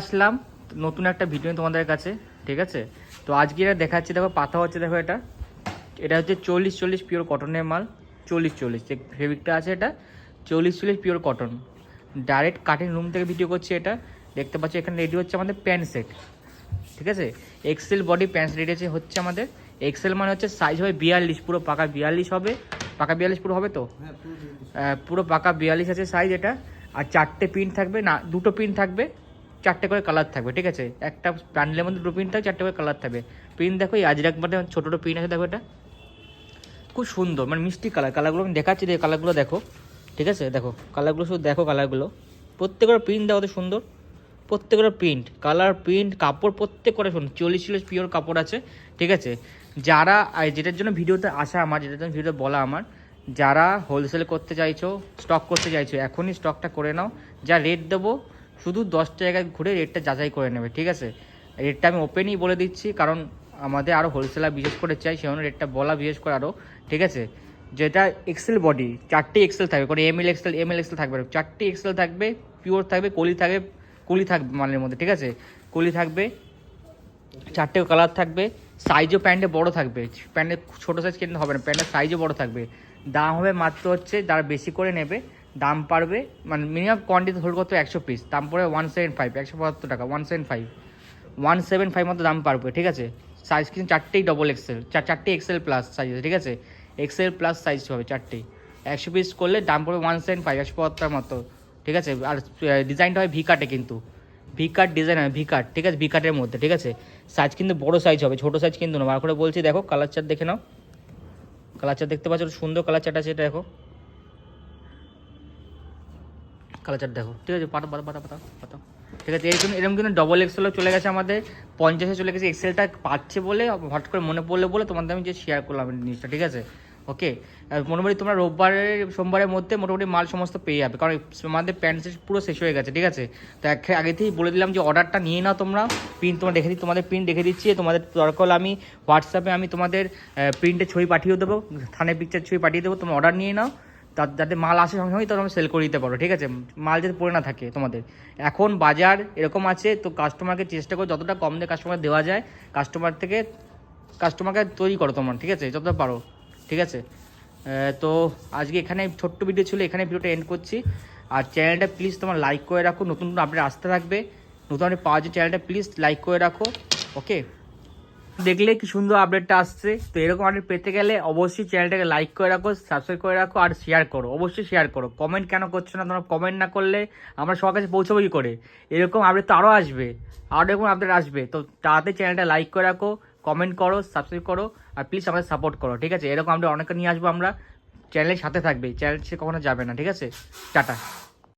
আসলাম নতুন একটা ভিডিও তোমাদের কাছে ঠিক আছে? তো আজকে এটা দেখাচ্ছি দেখো পাতা হচ্ছে দেখো এটা। এটা হচ্ছে চল্লিশ চল্লিশ পিওর কটনের মাল চল্লিশ চল্লিশ যে ফেব্রিকটা আছে এটা চল্লিশ চল্লিশ pure cotton direct cutting room থেকে ভিডিও করছি এটা। দেখতে পাচ্ছি এখানে রেডি হচ্ছে আমাদের প্যান্ট সেট ঠিক আছে? এক্সেল বডি প্যান্ট রেডি আছে হচ্ছে আমাদের। এক্সেল মানে হচ্ছে সাইজ হবে বিয়াল্লিশ পুরো পাকা বিয়াল্লিশ হবে। পাকা বিয়াল্লিশ পুরো হবে তো? পুরো পাকা বিয়াল্লিশ আছে সাইজ এটা। আর চারটে প্রিন্ট থাকবে না দুটো প্রিন্ট থাকবে। চারটে করে কালার থাকবে, ঠিক আছে? একটা প্যান্ডেলের মধ্যে দুটো প্রিন্ট থাকবে চারটে করে কালার থাকবে। প্রিন্ট দেখো, এই আজরাক মধ্যে ছোটো ছোটো প্রিন্ট আছে, দেখো এটা। খুব সুন্দর মানে মিষ্টি কালার কালারগুলো আমি দেখাচ্ছি দেখো কালারগুলো দেখো, ঠিক আছে? দেখো কালারগুলো শুধু দেখো কালারগুলো প্রত্যেকের প্রিন্ট দেখো কত সুন্দর। প্রত্যেকের প্রিন্ট কালার প্রিন্ট কাপড় প্রত্যেক করে শুনুন চল্লিশ চল্লিশ পিওর কাপড় আছে, ঠিক আছে? যারা যেটার জন্য ভিডিওতে আসা আমার, যেটার জন্য ভিডিওতে বলা আমার, যারা হোলসেল করতে চাইছো স্টক করতে চাইছো, এখনই স্টকটা করে নাও। যা রেট দেবো শুধু দশটা জায়গায় ঘুরে রেটটা যাচাই করে নেবে, ঠিক আছে? রেটটা আমি ওপেনই বলে দিচ্ছি, কারণ আমাদের আরও হোলসেলার বিশেষ করে চাই সেজন্য রেটটা বলা বিশেষ করে আরও ঠিক আছে? যেটা এক্সেল বডি চারটে এক্সেল থাকবে কোনো M L XL M L XL থাকবে, চারটে এক্সেল থাকবে পিওর থাকবে, কলি থাকবে কলি থাকবে মালের মধ্যে, ঠিক আছে? কলি থাকবে, চারটে কালার থাকবে সাইজও প্যান্টে বড় থাকবে প্যান্টে ছোটো সাইজ কিনতে হবে না প্যান্টের সাইজও বড় থাকবে। দাম হবে মাত্র হচ্ছে, যারা বেশি করে নেবে দাম পারবে মানে মিনিমাম কোয়ান্টিটি হোল্ড করতে একশো পিস দাম পড়বে ওয়ান সেভেন ফাইভ একশো পঁচাত্তর টাকা one seven five one seven five মতো দাম পারবে, ঠিক আছে? সাইজ কিন্তু চারটেই ডবল এক্সেল চার, চারটে এক্সেল প্লাস সাইজ ঠিক আছে? এক্সেল প্লাস সাইজ হবে চারটেই একশো পিস করলে দাম পড়বে ওয়ান সেভেন ফাইভ একশো পঁচাত্তর মতো, ঠিক আছে? আর ডিজাইনটা হয় ভি কাটে কিন্তু। ভি কাট ডিজাইন হয় ভি কাট ঠিক আছে? ভি কাটের মধ্যে, ঠিক আছে? সাইজ কিন্তু বড় সাইজ হবে, ছোটো সাইজ কিন্তু না বার করে বলছি, দেখো কালার চার্ট দেখে নাও। কালার চার্ট দেখতে পাচ্ছ, সুন্দর কালার চার্ট আছে এটা, দেখো। কালার চার্ট দেখো। ঠিক আছে, পাতা পাতা পাতা পাতা পাতা। ঠিক আছে, এরকম এরকম কিন্তু ডবল এক্সেলও চলে গেছে আমাদের। পঞ্চাশে চলে গেছে। এক্সেলটা পাচ্ছে বলে হট করে মনে পড়লে বলে তোমাদের আমি যে শেয়ার করলাম জিনিসটা, ঠিক আছে? ওকে মোটামুটি তোমরা রোববারের সোমবারের মধ্যে মোটামুটি মাল সমস্ত পেয়ে যাবে। কারণ আমাদের প্যান্ট পুরো শেষ হয়ে গেছে, ঠিক আছে? তো এক আগে থেকেই বলে দিলাম যে অর্ডারটা নিয়ে নাও তোমরা। প্রিন্ট তোমরা দেখে দিই তোমাদের প্রিন্ট দেখে দিচ্ছি। তোমাদের দরকার আমি হোয়াটসঅ্যাপে আমি তোমাদের প্রিন্টের ছবি পাঠিয়ে দেবো। থানের পিকচার ছবি পাঠিয়ে দেবো। তোমরা অর্ডার নিয়ে নাও। যাতে মাল আসে সঙ্গে সঙ্গে তোমরা সেল করে দিতে পারো, ঠিক আছে? মাল যাতে পড়ে না থাকে তোমাদের। এখন বাজার এরকম আছে, তো কাস্টমারকে চেষ্টা করো, যতটা কম দিয়ে কাস্টমার দেওয়া যায় কাস্টমার থেকে কাস্টমারকে তৈরি করো তোমার, ঠিক আছে? যতটা পারো, ঠিক আছে? তো আজকে এখানে ছোট্ট ভিডিও ছিল, এখানে ভিডিওটা এন্ড করছি। আর চ্যানেলটা প্লিজ তোমার লাইক করে রাখো, নতুন নতুন আপডেট আসতে থাকবে। নতুন আপডেট পাওয়ার জন্য চ্যানেলটা প্লিজ লাইক করে রাখো ওকে দেখলে কি সুন্দর আপডেটটা আসছে। তো এরকম আপডেট পেতে গেলে অবশ্যই চ্যানেলটাকে লাইক করে রাখো সাবস্ক্রাইব করে রাখো আর শেয়ার করো। অবশ্যই শেয়ার করো। কমেন্ট কেন করছ না তোমরা কমেন্ট না করলে আমরা সবার কাছে পৌঁছবো কি করে? এরকম আপডেট তো আরও আসবে। আরও এরকম আপডেট আসবে। তো তাড়াতাড়ি চ্যানেলটা লাইক করে রাখো কমেন্ট করো সাবস্ক্রাইব করো আর প্লিজ আমাদের সাপোর্ট করো, ঠিক আছে? এরকম আপডেট অনেকে নিয়ে আসব আমরা। চ্যানেলের সাথে থাকবে। চ্যানেল সে কখনো যাবে না, ঠিক আছে? টাটা